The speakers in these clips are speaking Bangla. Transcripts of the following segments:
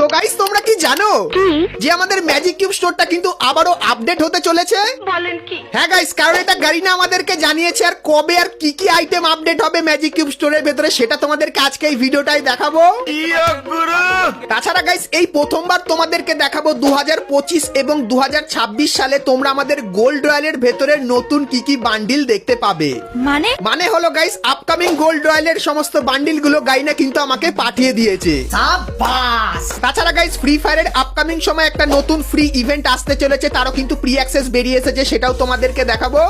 তো গাইস তোমরা কি জানো যে আমাদের ম্যাজিক কিউব স্টোরটা কিন্তু আবারও আপডেট হতে চলেছে? বলেন কি? হ্যাঁ গাইস কারণ এটা গারিনা আমাদেরকে জানিয়েছে আর কবে আর কি কি আইটেম আপডেট হবে ম্যাজিক কিউব স্টোরের ভেতরে সেটা তোমাদেরকে আজকে এই ভিডিওটাই দেখাবো। তাছাড়া গাইস এই প্রথমবার তোমাদেরকে দেখাবো দু হাজার পঁচিশ এবং দু হাজার ছাব্বিশ সালে তোমরা আমাদের গোল্ড রয়্যালের ভেতরে নতুন কি কি বান্ডিল দেখতে পাবে। মানে? মানে হলো গাইস আপকামিং গোল্ড রয়্যালের সমস্ত বান্ডিলগুলো গাইনা কিন্তু আমাকে পাঠিয়ে দিয়েছে। তাছাড়া গাইস ফ্রি ফায়ারের আপকামিং সময় একটা নতুন ফ্রি ইভেন্ট আসতে চলেছে তারও কিন্তু প্রি অ্যাক্সেস বেরিয়ে এসেছে সেটাও তোমাদেরকে দেখাবো।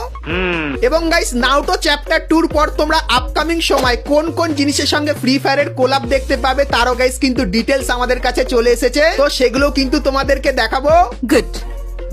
এবং গাইস নাউটো চ্যাপ্টার টুর পর তোমরা আপকামিং সময় কোন কোন জিনিসের সঙ্গে ফ্রি ফায়ারের কোলাপ দেখতে পাবে তারও গাইস কিন্তু ডিটেলস আমাদের কাছে চলে এসেছে। তো সেগুলো কিন্তু তোমাদেরকে দেখাবো। গুড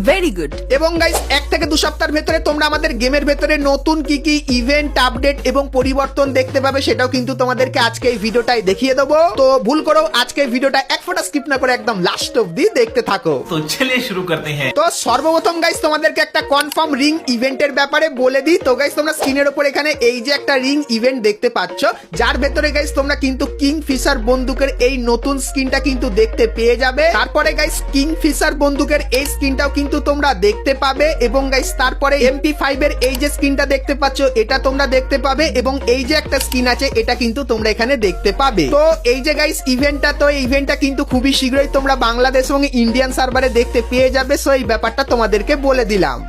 ভেরি গুড এবং গাইস এক থেকে দু সপ্তাহের ভেতরে তোমরা আমাদের গেমের ভেতরে নতুন কি কি ইভেন্ট আপডেট এবং পরিবর্তন দেখতে পাবে সেটাও কিন্তু তোমাদেরকে আজকে এই ভিডিওটাই দেখিয়ে দেব। তো ভুল করো আজকে ভিডিওটা এক ফোটা স্কিপ না করে একদম লাস্ট অবধি দেখতে থাকো। তো চলে শুরু করতে হ্যাঁ। তো সর্বপ্রথম গাইস তোমাদেরকে একটা কনফার্ম রিং ইভেন্টের ব্যাপারে বলে দিই। তো গাইস তোমরা স্ক্রিনের উপর এখানে এই যে একটা রিং ইভেন্ট দেখতে পাচ্ছ যার ভেতরে গাইস তোমরা কিন্তু কিং ফিশার বন্দুকের এই নতুন স্কিনটা কিন্তু দেখতে পেয়ে যাবে। তারপরে গাইস কিং ফিশার বন্দুকের এই স্কিনটাও কিন্তু তোমরা দেখতে পাবে এবং গাইস তারপরে এমপি ফাইভ এর এই যে স্কিনটা দেখতে পাচ্ছ, এটা তোমরা দেখতে পাবে এবং এই যে একটা স্কিন আছে, এটা কিন্তু তোমরা এখানে দেখতে পাবে। তো এই যে গাইস ইভেন্টটা তো ইভেন্টটা কিন্তু খুবই শীঘ্রই তোমরা বাংলাদেশ এবং ইন্ডিয়ান সার্ভারে দেখতে পেয়ে যাবে সো এই ব্যাপারটা তোমাদেরকে বলে দিলাম।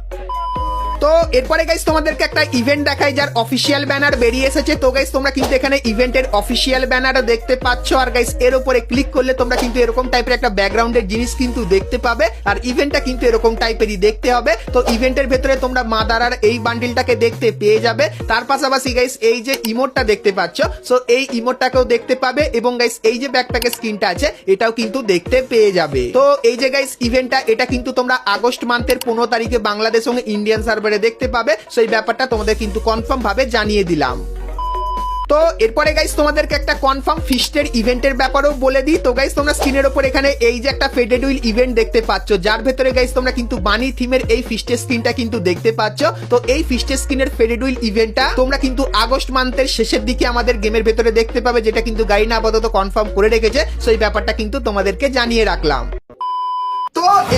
তো এরপরে গাইস তোমাদেরকে একটা ইভেন্ট দেখাই, যার অফিসিয়াল ব্যানার বেরিয়ে এসেছে। তো গাইস তোমরা কিন্তু এখানে ইভেন্টের অফিসিয়াল ব্যানার দেখতে পাচ্ছ। আর গাইস এর উপরে ক্লিক করলে তোমরা কিন্তু এরকম টাইপের একটা ব্যাকগ্রাউন্ডের জিনিস কিন্তু দেখতে পাবে। আর ইভেন্টটা কিন্তু এরকম টাইপেরই দেখতে হবে। তো ইভেন্টের ভেতরে তোমরা মাদারার এই বান্ডিলটাকে দেখতে পেয়ে যাবে। তার পাশাপাশি গাইস এই যে ইমোটটা দেখতে পাচ্ছ। সো এই ইমোটটাকেও দেখতে পাবে এবং গাইস এই যে ব্যাকপ্যাকের স্ক্রিনটা আছে, এটাও কিন্তু দেখতে পেয়ে যাবে। তো এই যে গাইস ইভেন্টটা এটা কিন্তু তোমরা আগস্ট মান্থের পনেরো তারিখে বাংলাদেশ এবং ইন্ডিয়ান সার্ভারে দেখতে পাবে, সেই ব্যাপারটা তোমাদের কিন্তু কনফার্ম ভাবে জানিয়ে দিলাম। তো এরপরে গাইস তোমাদেরকে একটা কনফার্ম ফিস্টের ইভেন্টের ব্যাপারেও বলে দিই। তো গাইস তোমরা স্ক্রিনের উপর এখানে এই যে একটা ফেডেড উইল ইভেন্ট দেখতে পাচ্ছ, যার ভেতরে গাইস তোমরা কিন্তু বানি থিমের এই ফিস্টের স্ক্রিনটা কিন্তু দেখতে পাচ্ছ। তো এই ফিস্টের স্ক্রিনের ফেডেড উইল ইভেন্টটা তোমরা কিন্তু আগস্ট মান্থের শেষের দিকে আমাদের গেমের ভেতরে দেখতে পাবে, যেটা কিন্তু গাইনা আপাতত কনফার্ম করে রেখেছে। সেই ব্যাপারটা কিন্তু তোমাদেরকে জানিয়ে রাখলাম।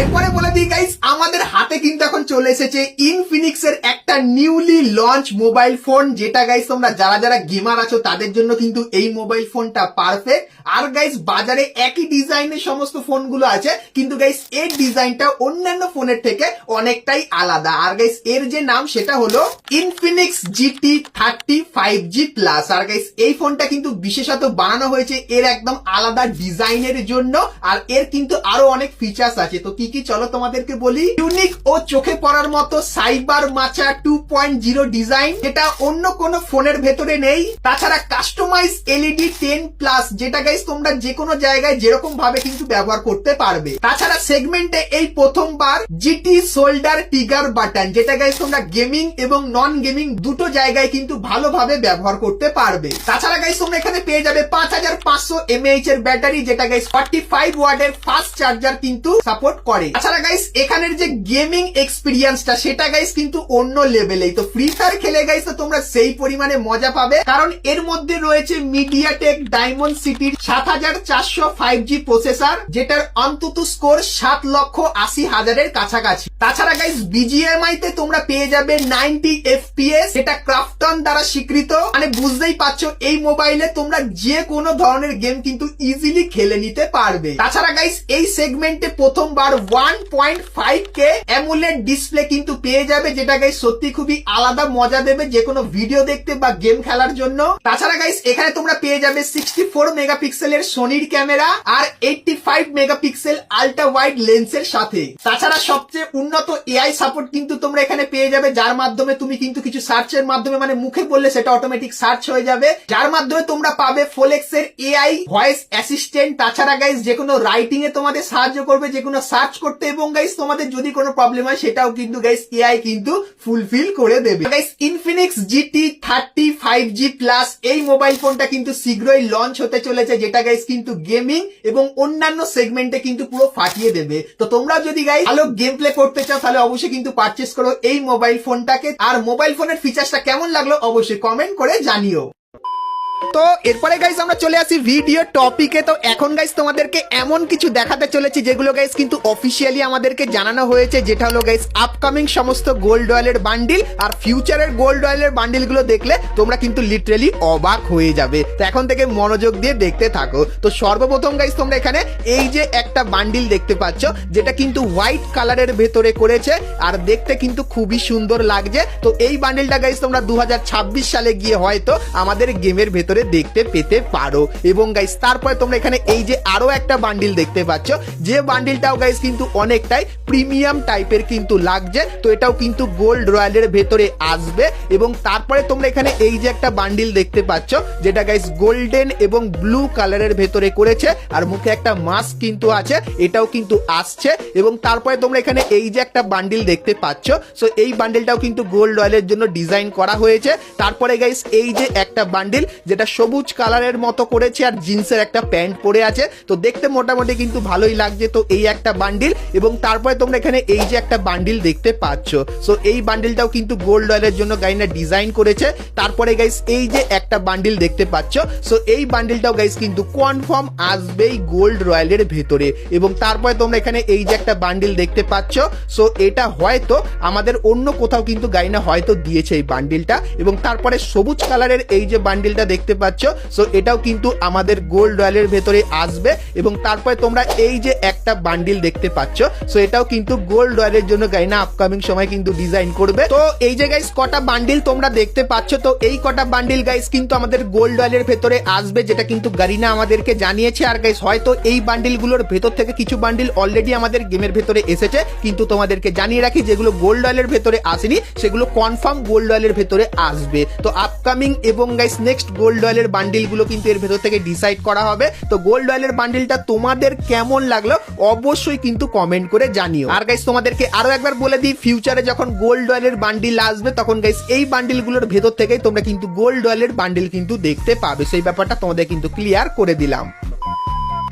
এরপরে বলে দিই গাইস আমাদের হাতে কিন্তু এখন চলে এসেছে ইনফিনিক্স এর একটা নিউলি লঞ্চ মোবাইল ফোন যেটা গাইস তোমরা যারা যারা গেমার আছো, তাদের জন্য কিন্তু এই মোবাইল ফোনটা পারফেক্ট আর গাইস বাজারে একই ডিজাইনের সমস্ত ফোনগুলো আছে, কিন্তু গাইস এর ডিজাইনটা অন্যান্য ফোনের থেকে অনেকটাই আলাদা। আর গাইস এর যে নাম, সেটা হলো Infinix GT thirty five G plus আর গাইস এই ফোনটা কিন্তু বিশেষত বানানো হয়েছে, এর একদম আলাদা ডিজাইনের জন্য, আর এর কিন্তু আরও অনেক ফিচার্স আছে। তো কি কি চলো তোমাদেরকে বলি? ইউনিক ও চোখে পড়ার মতো সাইবার মাচা টু ডিজাইন যেটা অন্য কোনো ফোনের ভেতরে নেই। তাছাড়া কাস্টমাইজ এলইডি টেন প্লাস যেটা গাইস তোমরা যে কোনো জায়গায় যেরকম ভাবে কিন্তু ব্যবহার করতে পারবে। তাছাড়া সেগমেন্টে এই প্রথমবার জিটি সোল্ডার টিগার বাটন যেটা গাইস তোমরা গেমিং এবং নন গেমিং দুটো জায়গায় কিন্তু ভালোভাবে ব্যবহার করতে পারবে। তাছাড়া গাইস তোমরা এখানে পেয়ে যাবে পাঁচ হাজার পাঁচশো এমএইচ এর ব্যাটারি, যেটা গাইস ফর্টি ফাইভ ওয়ার্ডের ফাস্ট চার্জার কিন্তু সাপোর্ট করে। তাছাড়া গাইস এখানের যে গেমিং এক্সপিরিয়েন্সটা সেটা গাইস কিন্তু অন্য লেভেলেই তো ফ্রি ফায়ার খেলে গাইস তো তোমরা সেই পরিমাণে মজা পাবে। কারণ এর মধ্যে রয়েছে মিডিয়াটেক ডায়মন্ড সিটির সাত হাজার চারশো ফাইভ জি প্রসেসর যেটার অন্তত স্কোর সাত লক্ষ আশি হাজারের কাছাকাছি। তাছাড়া গাইস বিজিএমআই তে তোমরা পেয়ে যাবে নাইনটি এফ এফপিএস যেটা ক্রাফটন দ্বারা স্বীকৃত। মানে বুঝতেই পারছ, এই মোবাইলে তোমরা যে কোনো ধরনের গেম কিন্তু ইজিলি খেলে নিতে পারবে। তাছাড়া গাইস এই সেগমেন্টে প্রথমবার one point five K AMOLED display কিন্তু পেয়ে যাবে যেটা গাইস সত্যি খুবই আলাদা মজা দেবে যে কোনো ভিডিও দেখতে বা গেম খেলার জন্য। তাছাড়া গাইস এখানে তোমরা পেয়ে যাবে সিক্সটি ফোর মেগাপিক্সেলের সোনির ক্যামেরা আর eighty five megapixel ultra wide লেন্সের সাথে। তাছাড়া সবচেয়ে উন্নত এআই সাপোর্ট কিন্তু তোমরা এখানে পেয়ে যাবে, যার মাধ্যমে তুমি কিন্তু কিছু সার্চের মাধ্যমে মানে মুখে বললে সেটা অটোমেটিক সার্চ হয়ে যাবে। যার মাধ্যমে তোমরা পাবে ফোলেক্স এর এআই ভয়েস অ্যাসিস্ট্যান্ট তাছাড়া গাইস যে কোনো রাইটিং এ তোমাদের সাহায্য করবে যে কোনো সার্চ করতে এবং গাইস তোমাদের যদি কোনো প্রবলেম হয়, সেটাও কিন্তু গাইস এআই কিন্তু ফুলফিল করে দেবে। Guys Infinix GT thirty five G plus এই মোবাইল ফোনটা কিন্তু শীঘ্রই লঞ্চ হতে চলেছে, যেটা গাইস কিন্তু গেমিং এবং অন্যান্য সেগমেন্টে কিন্তু পুরো ফাটিয়ে দেবে। তো তোমরা যদি গাইস ভালো গেম প্লে করতে চাও, তাহলে অবশ্যই কিন্তু পারচেস করো এই মোবাইল ফোনটাকে আর মোবাইল ফোনের ফিচার্সটা কেমন লাগল, অবশ্যই কমেন্ট করে জানিও। তো এরপরে গাইস আমরা চলে আসি ভিডিও টপিকে তো এখন গাইস তোমাদেরকে এমন কিছু দেখাতে চলেছি যেগুলো গাইস কিন্তু অফিসিয়ালি আমাদেরকে জানানো হয়েছে, যেটা হলো গাইস আপকামিং সমস্ত গোল্ড অয়েলের বান্ডিল আর ফিউচারের গোল্ড অয়েলের বান্ডিলগুলো দেখলে তোমরা কিন্তু লিটারেলি অবাক হয়ে যাবে। তো এখন থেকে মনোযোগ দিয়ে দেখতে থাকো। তো সর্বপ্রথম গাইস তোমরা এখানে এই যে একটা বান্ডিল দেখতে পাচ্ছ, যেটা কিন্তু হোয়াইট কালারের ভেতরে করেছে আর দেখতে কিন্তু খুবই সুন্দর লাগছে। তো এই বান্ডিলটা গাইস তোমরা দু হাজার ছাব্বিশ সালে গিয়ে হয়তো আমাদের গেমের ভেতরে দেখতে পেতে পারো। এবং গাইস তারপরে তোমরা এখানে এই যে আরও একটা বান্ডিল দেখতে পাচ্ছ। যে বান্ডিলটাও গাইস কিন্তু অনেকটাই প্রিমিয়াম টাইপের কিন্তু লাগছে। তো এটাও কিন্তু গোল্ড রয়্যালের ভেতরে আসবে। এবং তারপরে তোমরা এখানে এই যে একটা বান্ডিল দেখতে পাচ্ছ, যেটা গাইস গোল্ডেন এবং ব্লু কালারের ভেতরে করেছে। আর মুখে একটা মাস্ক কিন্তু আছে, এটাও কিন্তু আসছে। এবং তারপরে তোমরা এখানে এই যে একটা বান্ডিল দেখতে পাচ্ছ সো এই বান্ডিলটাও কিন্তু গোল্ড রয়্যালের জন্য ডিজাইন করা হয়েছে। তারপরে গাইস এই যে একটা বান্ডিল যেটা সবুজ কালারের মতো করেছে আর জিন্সের একটা প্যান্ট পরে আছে। তো দেখতে মোটামুটি কিন্তু ভালোই লাগছে তো এই একটা বান্ডিল এবং তারপরে তোমরা এখানে এই যে একটা বান্ডিল দেখতে পাচ্ছ। সো এই বান্ডিলটাও কিন্তু গোল্ড রয়্যালের জন্য গাইনা ডিজাইন করেছে। তারপরে গাইস এই যে একটা বান্ডিল দেখতে পাচ্ছ। সো এই বান্ডিলটাও গাইস কিন্তু কনফার্ম আসবেই গোল্ড রয়্যালের ভেতরে। এবং তারপরে তোমরা এখানে এই যে একটা বান্ডিল দেখতে পাচ্ছ। সো এটা হয়তো আমাদের অন্য কোথাও কিন্তু গাইনা হয়তো দিয়েছে এই বান্ডিলটা। এবং তারপরে সবুজ কালারের এই যে বান্ডিলটা দেখতে পাচ্ছ। সো এটাও কিন্তু আমাদের গোল্ড রয়্যালের ভেতরে আসবে এবং তারপরে তোমরা এই যে একটা বান্ডিল দেখতে পাচ্ছ। সো এটাও কিন্তু গোল্ড রয়্যালের জন্য গাইনা আপকামিং সময় কিন্তু ডিজাইন করবে। তো এই যে গাইস কটা বান্ডিল তোমরা দেখতে পাচ্ছ। তো এই কটা বান্ডিল গাইস কিন্তু আমাদের গোল্ড রয়্যালের ভেতরে আসবে, যেটা কিন্তু গারিনা আমাদেরকে জানিয়েছে। আর গাইস হয়তো এই বান্ডিলগুলোর ভেতর থেকে কিছু বান্ডিল অলরেডি আমাদের গেমের ভেতরে এসেছে। কিন্তু তোমাদেরকে জানিয়ে রাখি, যেগুলো গোল্ড রয়্যালের ভেতরে আসেনি, সেগুলো কনফার্ম গোল্ড রয়্যালের ভেতরে আসবে। তো আপকামিং এবং গাইস নেক্সট গোল্ড রয়্যালের বান্ডিলগুলো কিন্তু এর ভেতর থেকে ডিসাইড করা হবে। তো গোল্ড অয়েলের বান্ডিলটা তোমাদের কেমন লাগল অবশ্যই কিন্তু কমেন্ট করে জানিও। আর গাইস তোমাদেরকে আরও একবার বলে দিই ফিউচারে যখন গোল্ড অয়েলের বান্ডিল আসবে, তখন গাইস এই বান্ডিলগুলোর ভেতর থেকেই তোমরা কিন্তু গোল্ড অয়েলের বান্ডিল কিন্তু দেখতে পাবে। সেই ব্যাপারটা তোমাদের কিন্তু ক্লিয়ার করে দিলাম।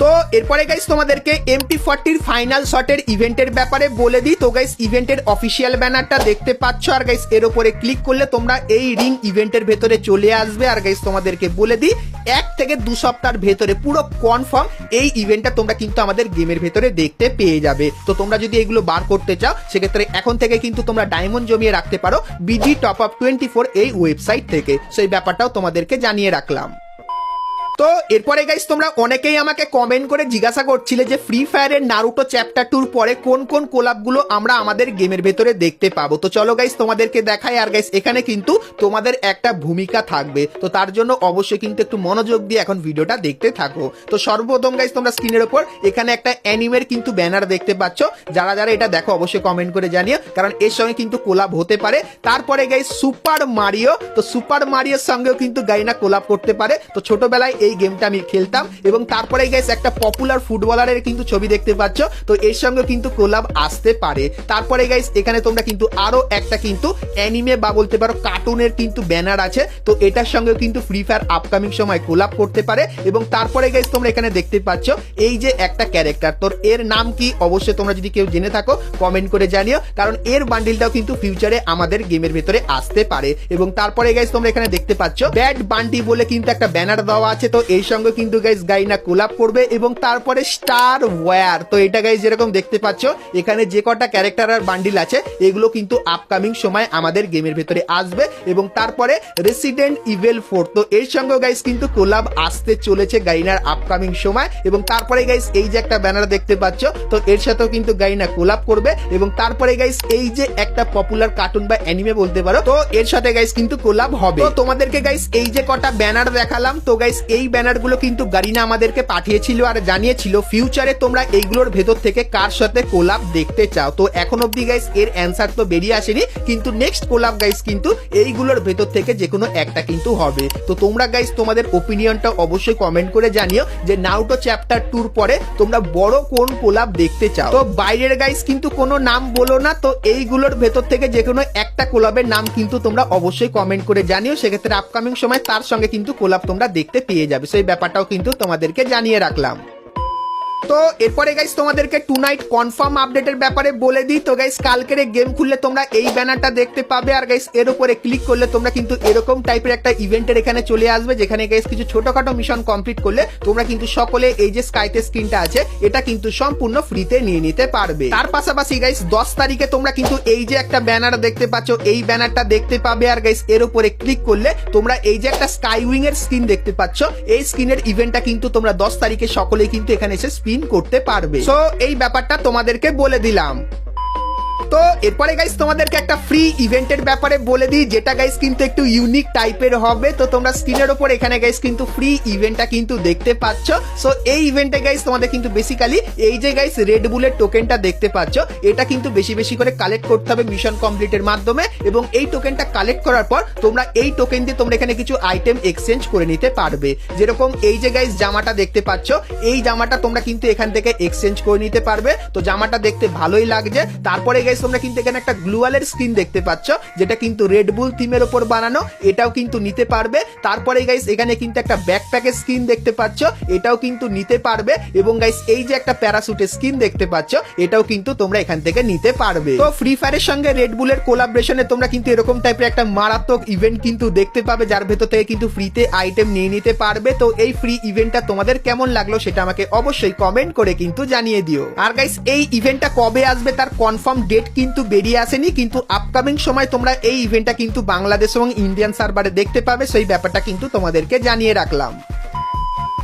তো এরপরে গাইস তোমাদেরকে এমটি ফর্টির ফাইনাল শটের ইভেন্টের ব্যাপারে বলে দিই। তো গাইস ইভেন্টের অফিসিয়াল ব্যানারটা দেখতে পাচ্ছ। আর গাইস এর উপরে ক্লিক করলে তোমরা এই রিং ইভেন্টের ভেতরে চলে আসবে। আর গাইস তোমাদেরকে বলে দিই, এক থেকে দু সপ্তাহের ভেতরে পুরো কনফার্ম এই ইভেন্টটা তোমরা কিন্তু আমাদের গেমের ভেতরে দেখতে পেয়ে যাবে। তো তোমরা যদি এগুলো বার করতে চাও, সেক্ষেত্রে এখন থেকে কিন্তু তোমরা ডায়মন্ড জমিয়ে রাখতে পারো। BG top up twenty four এই ওয়েবসাইট থেকে। সেই ব্যাপারটাও তোমাদেরকে জানিয়ে রাখলাম। তো এরপরে গাইস তোমরা অনেকেই আমাকে কমেন্ট করে জিজ্ঞাসা করছিলে যে ফ্রি ফায়ারের নারুটো চ্যাপ্টার টুর পরে কোন কোন কোলাপগুলো আমরা আমাদের গেমের ভেতরে দেখতে পাবো। তো চলো গাইস তোমাদেরকে দেখাই। আর গাইস এখানে কিন্তু তোমাদের একটা ভূমিকা থাকবে। তো তার জন্য অবশ্যই কিন্তু একটু মনোযোগ দিয়ে এখন ভিডিওটা দেখতে থাকো। তো সর্বপ্রথম গাইস তোমরা স্ক্রিনের ওপর এখানে একটা অ্যানিমের কিন্তু ব্যানার দেখতে পাচ্ছ। যারা যারা এটা দেখো, অবশ্যই কমেন্ট করে জানিও। কারণ এর সঙ্গে কিন্তু কোলাপ হতে পারে। তারপরে গাইস সুপার মারিও তো সুপার মারিওর সঙ্গেও কিন্তু গাইনা কোলাপ করতে পারে। তো ছোটবেলায় গেমটা আমি খেলতাম এবং তারপরে গাইস একটা পপুলার ফুটবলারের কিন্তু ছবি দেখতে পাচ্ছ। তো এর সঙ্গে কিন্তু কোলাব আসতে পারে। তারপরে গাইস এখানে তোমরা কিন্তু আরও একটা কিন্তু অ্যানিমে বা বলতে পারো কার্টুনের কিন্তু ব্যানার আছে। তো এটার সঙ্গেও কিন্তু ফ্রি ফায়ার আপকামিং সময় কোলাপ করতে পারে। এবং তারপরে গাইস তোমরা এখানে দেখতে পাচ্ছ এই যে একটা ক্যারেক্টার তোর এর নাম কি? অবশ্যই তোমরা যদি কেউ জেনে থাকো কমেন্ট করে জানিও। কারণ এর বান্ডিলটাও কিন্তু ফিউচারে আমাদের গেমের ভেতরে আসতে পারে। এবং তারপরে গাইস তোমরা এখানে দেখতে পাচ্ছ ব্যাড বান্টি বলে কিন্তু একটা ব্যানার দেওয়া আছে। তো এই সঙ্গে কিন্তু গাইস গাইনা কোলাপ করবে এবং তারপরে স্টার ওয়্যার তো এটা গাইস যেরকম দেখতে পাচ্ছ, এখানে যে কটা ক্যারেক্টার আর বান্ডিল আছে, এগুলো কিন্তু আপকামিং সময় আমাদের গেমের ভেতরে আসবে এবং তারপরে রেসিডেন্ট ইভেল ফোর তো এর সঙ্গে গাইস কিন্তু কোলাব আসতে চলেছে গাইনার আপকামিং সময় এবং তারপরে গাইস এই যে একটা ব্যানার দেখতে পাচ্ছ, তো এর সাথেও কিন্তু গাইনা কোলাপ করবে এবং তারপরে গাইস এই যে একটা পপুলার কার্টুন বা অ্যানিমে বলতে পারো, তো এর সাথে গাইস কিন্তু কোলাব হবে। তো তোমাদেরকে গাইস এই যে কটা ব্যানার দেখালাম, তো গাইস এই ব্যানারগুলো কিন্তু গারিনা আমাদেরকে পাঠিয়েছিল আর জানিয়েছিল ফিউচারে তোমরা এইগুলোর ভেতর থেকে কার সাথে কোলাপ দেখতে চাও? তো এখন অব্দি গাইস এর অ্যান্সার তো বেরিয়ে আসেনি, কিন্তু নেক্সট কোলাপ গাইস কিন্তু এইগুলোর ভেতর থেকে যে কোনো একটা কিন্তু হবে। তো তোমরা গাইস তোমাদের ওপিনিয়নটা অবশ্যই কমেন্ট করে জানিও যে নাউটো চ্যাপ্টার টুর পরে তোমরা বড় কোন কোলাপ দেখতে চাও? তো বাইরের গাইস কিন্তু কোনো নাম বলো না, তো এইগুলোর ভেতর থেকে যে কোনো একটা কোলাবের নাম কিন্তু তোমরা অবশ্যই কমেন্ট করে জানিও। সেক্ষেত্রে আপকামিং সময় তার সঙ্গে কিন্তু কোলাপ তোমরা দেখতে পেয়ে যাবে সেই ব্যাপারটাও কিন্তু তোমাদেরকে জানিয়ে রাখলাম। তো এরপরে গাইস তোমাদেরকে টু নাইট কনফার্ম আপডেটের ব্যাপারে বলে দিই। তো গাইস কালকের গেম খুললে তোমরা এই ব্যানারটা দেখতে পাবে। আর গাইস এর উপরে ক্লিক করলে তোমরা কিন্তু এরকম টাইপের একটা ইভেন্টের এখানে চলে আসবে, যেখানে গাইস কিছু ছোটখাটো মিশন কমপ্লিট করলে তোমরা কিন্তু সকলে এই যে স্কাইতে স্ক্রিনটা আছে, এটা কিন্তু সম্পূর্ণ ফ্রিতে নিয়ে নিতে পারবে। তার পাশাপাশি গাইস দশ তারিখে তোমরা কিন্তু এই যে একটা ব্যানার দেখতে পাচ্ছ, এই ব্যানারটা দেখতে পাবে। আর গাইস এর উপরে ক্লিক করলে তোমরা এই যে একটা স্কাই উইং এর স্ক্রিন দেখতে পাচ্ছ, এই স্ক্রিনের ইভেন্টটা কিন্তু তোমরা দশ তারিখে সকলেই কিন্তু এখানে এসে স্পিন করতে পারবে। সো এই ব্যাপারটা তোমাদেরকে বলে দিলাম। তো এরপরে গাইস তোমাদেরকে একটা ফ্রি ইভেন্টের ব্যাপারে বলে দিই, যেটা গাইস কিন্তু একটু ইউনিক টাইপের হবে। তো তোমরা স্ক্রিনের ওপর এখানে গাইস কিন্তু ফ্রি ইভেন্টটা কিন্তু দেখতে পাচ্ছ। সো এই ইভেন্টে গাইস তোমাদের কিন্তু বেসিক্যালি এই যে গাইস রেড বুলের টোকেনটা দেখতে পাচ্ছ, এটা কিন্তু বেশি বেশি করে কালেক্ট করতে হবে মিশন কমপ্লিটের মাধ্যমে। এবং এই টোকেনটা কালেক্ট করার পর, তোমরা এই টোকেন দিয়ে তোমরা এখানে কিছু আইটেম এক্সচেঞ্জ করে নিতে পারবে। যেরকম এই যে গাইস জামাটা দেখতে পাচ্ছ, এই জামাটা তোমরা কিন্তু এখান থেকে এক্সচেঞ্জ করে নিতে পারবে। তো জামাটা দেখতে ভালোই লাগছে। তারপরে গাইস তোমরা কিন্তু এখানে একটা গ্লুয়ালের স্ক্রিন দেখতে পাচ্ছ, যেটা কিন্তু রেড বুল থিমের ওপর বানানো, এটাও কিন্তু নিতে পারবে। তারপরে গাইস এখানে কিন্তু একটা ব্যাকপ্যাকের স্ক্রিন দেখতে পাচ্ছ, এটাও কিন্তু নিতে পারবে। এবং গাইস এই যে একটা প্যারাসুটের স্ক্রিন দেখতে পাচ্ছ, এটাও কিন্তু তোমরা এখান থেকে নিতে পারবে। তো ফ্রি ফায়ারের সঙ্গে রেড বুলের কোলাবরেশনে তোমরা কিন্তু এরকম টাইপের একটা মারাত্মক ইভেন্ট কিন্তু দেখতে পাবে, যার ভেতর থেকে কিন্তু ফ্রিতে আইটেম নিয়ে নিতে পারবে। তো এই ফ্রি ইভেন্টটা তোমাদের কেমন লাগল সেটা আমাকে অবশ্যই কমেন্ট করে কিন্তু জানিয়ে দিও। আর গাইস এই ইভেন্টটা কবে আসবে তার কনফার্ম ডেট কিন্তু বেরিয়ে আসেনি, কিন্তু আপকামিং সময় তোমরা এই ইভেন্টটা কিন্তু বাংলাদেশ এবং ইন্ডিয়ান সার্ভারে দেখতে পাবে। সেই ব্যাপারটা কিন্তু তোমাদেরকে জানিয়ে রাখলাম।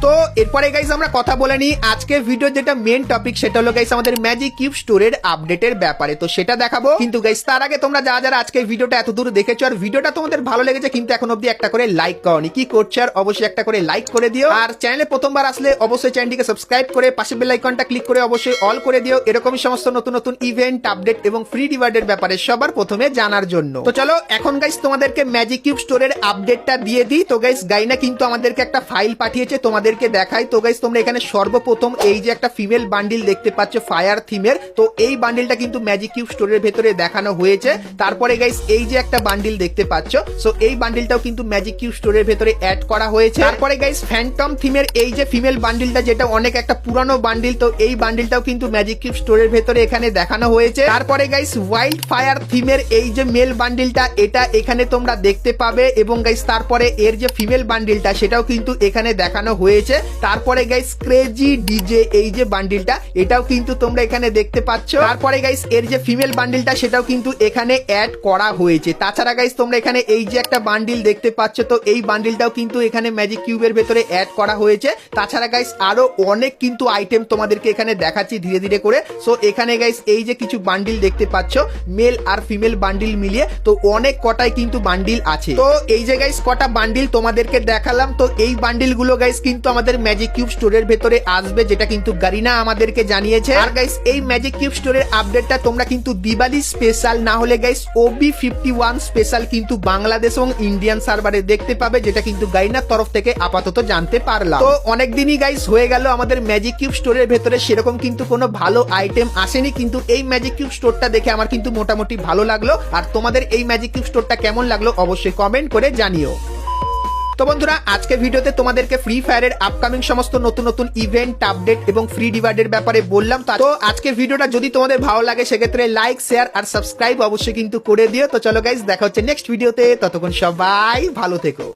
তো এরপরে গাইস আমরা কথা বলে নিই আজকের ভিডিও যেটা মেন টপিক সেটা হলো গাইস আমাদের ম্যাজিক কিউব স্টোরের আপডেটের ব্যাপারে। তো সেটা দেখাবো। কিন্তু গাইস তার আগে তোমরা যারা যারা আজকে ভিডিওটা এত দূর দেখেছ আর ভিডিওটা তোমাদের ভালো লেগেছে কিন্তু এখন অব্দি একটা করে লাইক করনি। কি করছ আর অবশ্যই একটা করে লাইক করে দিও। আর চ্যানেলে প্রথমবার আসলে অবশ্যই চ্যানেলটিকে সাবস্ক্রাইব করে পাশে বেল আইকনটা ক্লিক করে অবশ্যই অল করে দিও। এরকমই সমস্ত নতুন নতুন ইভেন্ট আপডেট এবং ফ্রি রিওয়ার্ডের ব্যাপারে সবার প্রথমে জানার জন্য। তো চলো, এখন গাইস তোমাদেরকে ম্যাজিক কিউব স্টোরের আপডেটটা দিয়ে দিই। তো গাইস গাইনা কিন্তু আমাদেরকে একটা ফাইল পাঠিয়েছে। তোমাদেরকে দেখাই। তো গাইস তোমরা এখানে সর্বপ্রথম এই যে একটা ফিমেল বান্ডিল দেখতে পাচ্ছ ফায়ার থিমের তো এই বান্ডিলটা কিন্তু ম্যাজিক কিউব স্টোরের ভেতরে দেখানো হয়েছে। তারপরে গাইস এই যে একটা বান্ডিল দেখতে পাচ্ছ সো এই বান্ডিলটাও কিন্তু ম্যাজিক কিউব স্টোরের ভেতরে অ্যাড করা হয়েছে। তারপরে গাইস ফ্যান্টম থিমের এই যে ফিমেল বান্ডিলটা যেটা অনেক একটা পুরানো বান্ডিল তো এই বান্ডিলটাও কিন্তু ম্যাজিক কিউব স্টোরের ভেতরে এখানে দেখানো হয়েছে। তারপরে গাইস ওয়াইল্ড ফায়ার থিমের এই যে মেল বান্ডিলটা এটা এখানে তোমরা দেখতে পাবে। এবং গাইস তারপরে এর যে ফিমেল বান্ডিলটা সেটাও কিন্তু এখানে দেখানো হয়েছে। তারপরে গাইস ক্রেজি ডিজে এই যে বান্ডিলটা এটাও কিন্তু তোমরা এখানে দেখতে পাচ্ছ। তারপরে গাইস এর যে ফিমেল বান্ডিলটা সেটাও কিন্তু এখানে অ্যাড করা হয়েছে। তাছাড়া গাইস তোমরা এখানে এই যে একটা বান্ডিল দেখতে পাচ্ছ, তো এই বান্ডিলটাও কিন্তু এখানে ম্যাজিক কিউবের ভেতরে অ্যাড করা হয়েছে। তাছাড়া গাইস আরও অনেক কিন্তু আইটেম তোমাদেরকে এখানে দেখাচ্ছি ধীরে ধীরে করে। সো এখানে গাইস এই যে কিছু বান্ডিল দেখতে পাচ্ছ মেল আর ফিমেল বান্ডিল মিলিয়ে, তো অনেক কটাই কিন্তু বান্ডিল আছে। তো এই যে গাইস কটা বান্ডিল তোমাদেরকে দেখালাম, তো এই বান্ডিলগুলো গাইস কিন্তু আমাদের ম্যাজিক কিউব স্টোরের ভেতরে আসবে, যেটা কিন্তু গারিনা আমাদেরকে জানিয়েছে। আর গাইস এই ম্যাজিক কিউব স্টোরের আপডেটটা তোমরা কিন্তু দিওয়ালি স্পেশাল না হলে guys OB fifty one special কিন্তু বাংলাদেশ এবং ইন্ডিয়ান সার্ভারে দেখতে পাবে, যেটা কিন্তু গাইনার তরফ থেকে আপাতত জানতে পারলাম। তো অনেক দিনই গাইস হয়ে গেল আমাদের ম্যাজিক কিউব স্টোরের ভেতরে, সেরকম কিন্তু কোনো ভালো আইটেম আসেনি, কিন্তু এই ম্যাজিক কিউব স্টোরটা দেখে আমার কিন্তু মোটামুটি ভালো লাগল। আর তোমাদের এই ম্যাজিক কিউব স্টোরটা কেমন লাগল অবশ্যই কমেন্ট করে জানিও। তো বন্ধুরা, আজকে ভিডিওতে তোমাদেরকে ফ্রি ফায়ারের আপকামিং সমস্ত নতুন নতুন ইভেন্ট আপডেট এবং ফ্রি ডিভাইডের ব্যাপারে বললাম। তা- আজকে ভিডিওটা যদি তোমাদের ভালো লাগে, সেক্ষেত্রে লাইক শেয়ার আর সাবস্ক্রাইব অবশ্যই কিন্তু করে দিও। তো চলো গাইজ দেখা হচ্ছে নেক্সট ভিডিওতে ততক্ষণ সবাই ভালো থেকো।